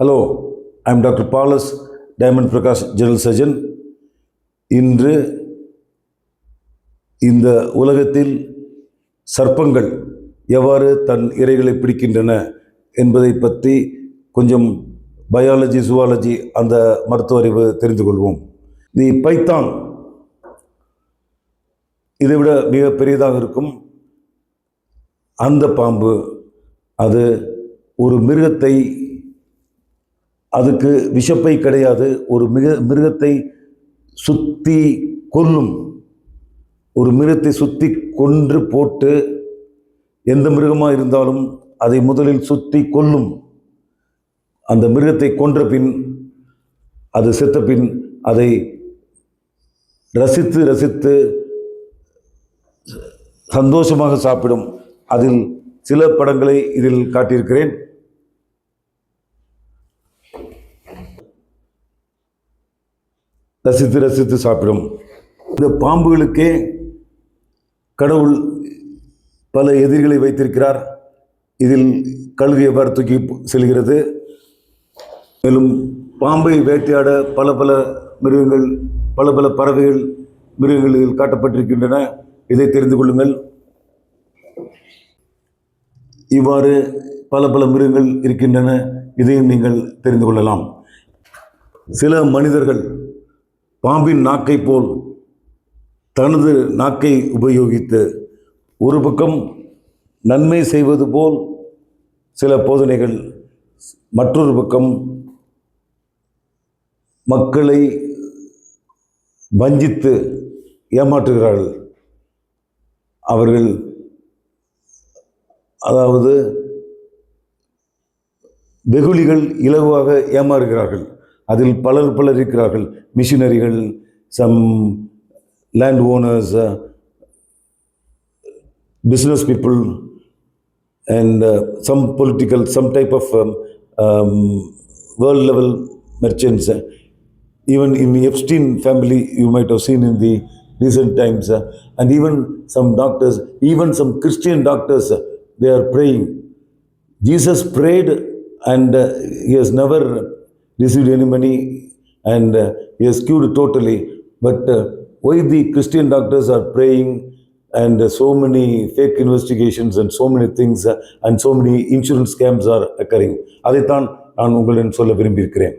Hello I'm doctor palace diamond Prakash general surgeon இன்று இந்த உலகத்தில் சர்ப்பங்கள் எவ்வாறு தன் இரைகளை பிடிக்கின்றன என்பதை பற்றி கொஞ்சம் பயாலஜி சுவாலஜி அந்த மருத்துவ அறிவு தெரிந்து கொள்வோம். The python. இதை விட மிக பெரியதாக இருக்கும் அந்த பாம்பு. அது ஒரு மிருகத்தை அதுக்கு விஷப்பை கிடையாது. ஒரு மிக மிருகத்தை சுத்தி கொல்லும். ஒரு மிருகத்தை சுத்தி கொன்று போட்டு எந்த மிருகமாக இருந்தாலும் அதை முதலில் சுத்தி கொல்லும். அந்த மிருகத்தை கொன்ற பின் அது செத்த பின் அதை ரசித்து ரசித்து சந்தோஷமாக சாப்பிடும். அதில் சில படங்களை இதில் காட்டியிருக்கிறேன். ரசித்து ரசித்து சாப்பிடும். இந்த பாம்புகளுக்கே கடவுள் பல எதிரிகளை வைத்திருக்கிறார். இதில் கழுகு எவ்வாறு தூக்கி செல்கிறது? மேலும் பாம்பை வேட்டையாட பல பல மிருகங்கள் பல பல பறவைகள் மிருகங்கள் இதில் காட்டப்பட்டிருக்கின்றன. இதை தெரிந்து கொள்ளுங்கள். இவ்வாறு பல பல மிருகங்கள் இருக்கின்றன. இதையும் நீங்கள் தெரிந்து கொள்ளலாம். சில மனிதர்கள் பாம்பின் நாக்கை போல் தனது நாக்கை உபயோகித்து ஒரு பக்கம் நன்மை செய்வது போல் சில போதனைகள் மற்றொரு பக்கம் மக்களை வஞ்சித்து ஏமாற்றுகிறார்கள். அவர்கள் அதாவது வெகுளிகள் இலகுவாக ஏமாறுகிறார்கள். அதில் பலர் பலர் இருக்கிறார்கள் மிஷினரிகள் some land owners business people and uh, some political, some type of um, um, world level merchants. uh, even in the Epstein family, you might have seen in the recent times, uh, and even some doctors, even some Christian doctors, uh, they are praying. Jesus prayed and uh, he has never received any money and uh, he has cured totally. But uh, why the Christian doctors are praying and uh, so many fake investigations and so many things uh, and so many insurance scams are occurring? அதைத்தான் நான் உங்களிடம் சொல்ல விரும்பியிருக்கிறேன்